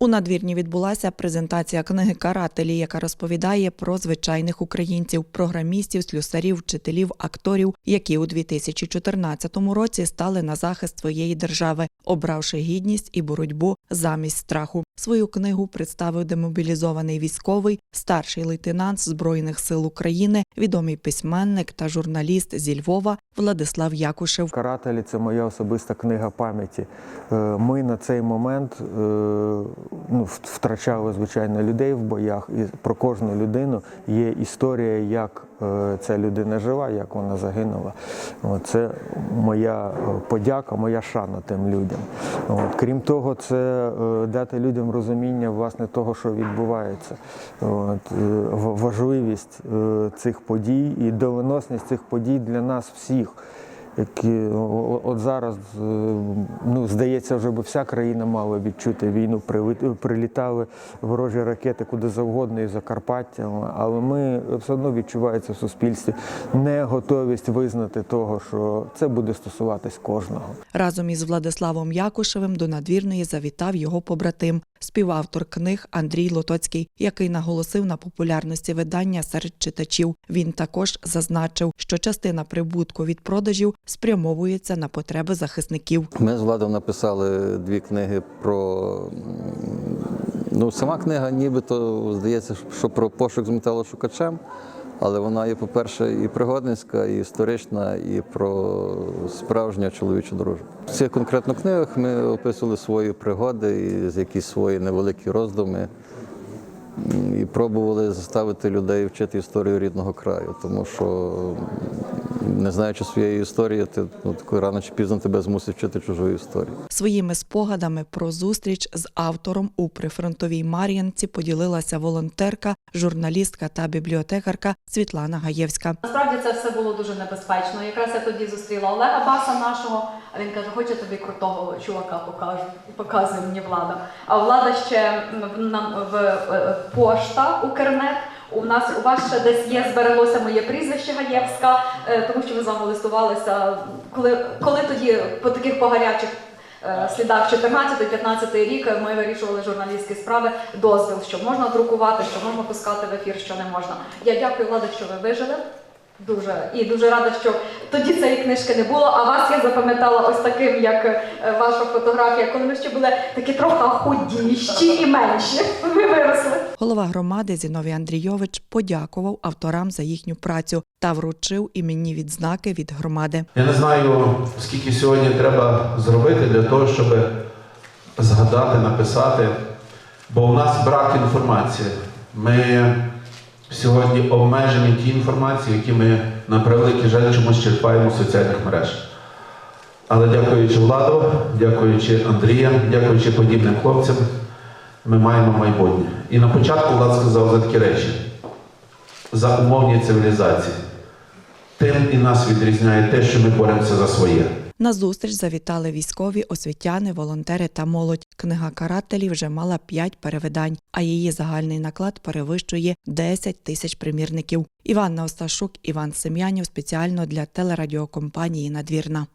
У надвірні відбулася презентація книги Карателі, яка розповідає про звичайних українців, програмістів, слюсарів, вчителів, акторів, які у 2014 році стали на захист своєї держави, обравши гідність і боротьбу замість страху. Свою книгу представив демобілізований військовий, старший лейтенант Збройних сил України, відомий письменник та журналіст зі Львова Владислав Якушев. Карателі це моя особиста книга пам'яті. Е, Ми на цей момент е, ну, втрачали звичайно людей в боях, і про кожну людину є історія, як ця людина жива, як вона загинула. Це моя е, подяка, моя шана тим людям. Крім того, це е, дати людям розуміння власне того, що відбувається. Е, важливість е, цих подій і доленосність цих подій для нас всіх які от зараз е, ну здається, вже би вся країна мала відчути війну. Прилітали ворожі ракети куди завгодно і Закарпаття, але ми все одно відчувається в суспільстві неготовість визнати того, що це буде стосуватись кожного. Разом із Владиславом Якушевим до надвірної завітав його побратим, співавтор книг Андрій Лотоцький, який наголосив на популярності видання серед читачів. Він також зазначив, що частина прибутку від продажів спрямовується на потреби захисників. Ми з Владом написали дві книги про. Ну, сама книга нібито здається, що про пошук з металошукачем, але вона є, по-перше, і пригодницька, і історична, і про справжню чоловічу дружбу. В цих конкретно книгах ми описували свої пригоди і якісь свої невеликі роздуми. І пробували заставити людей вчити історію рідного краю, тому що не знаючи своєї історії, ти ну, тако рано чи пізно тебе змусить вчити чужу історію. Своїми спогадами про зустріч з автором у прифронтовій Мар'янці поділилася волонтерка, журналістка та бібліотекарка Світлана Гаєвська. Насправді це все було дуже небезпечно. Якраз я тоді зустріла Олега Баса нашого, а він каже, хочу тобі крутого чувака покажу. Показує мені влада. А влада ще в, нам в е, пошта Укрнет. У нас у вас ще десь є збереглося моє прізвище Гаєвська, е, тому що ми з вами листувалися. Коли, коли тоді по таких погарячих е, слідах 14-15 рік е, ми вирішували журналістські справи, дозвіл, що можна друкувати, що можна пускати в ефір, що не можна. Я дякую влади, що ви вижили. Дуже і дуже рада, що тоді цієї книжки не було. А вас я запам'ятала ось таким, як е, ваша фотографія, коли ми ще були такі трохи худіші і менші. Ви виросли. Голова громади Зіновій Андрійович подякував авторам за їхню працю та вручив іменні відзнаки від громади. Я не знаю, скільки сьогодні треба зробити для того, щоб згадати, написати, бо у нас брак інформації. Ми сьогодні обмежені ті інформації, які ми на превеликий жаль чомусь черпаємо з соціальних мереж. Але дякуючи владу, дякуючи Андріям, дякуючи подібним хлопцям, ми маємо майбутнє. І на початку Влад сказав за такі речі: за умовні цивілізації. Тим і нас відрізняє те, що ми боремося за своє. На зустріч завітали військові, освітяни, волонтери та молодь. Книга карателів вже мала п'ять перевидань, а її загальний наклад перевищує 10 тисяч примірників. Іванна Осташук, Іван Сем'янів спеціально для телерадіокомпанії Надвірна.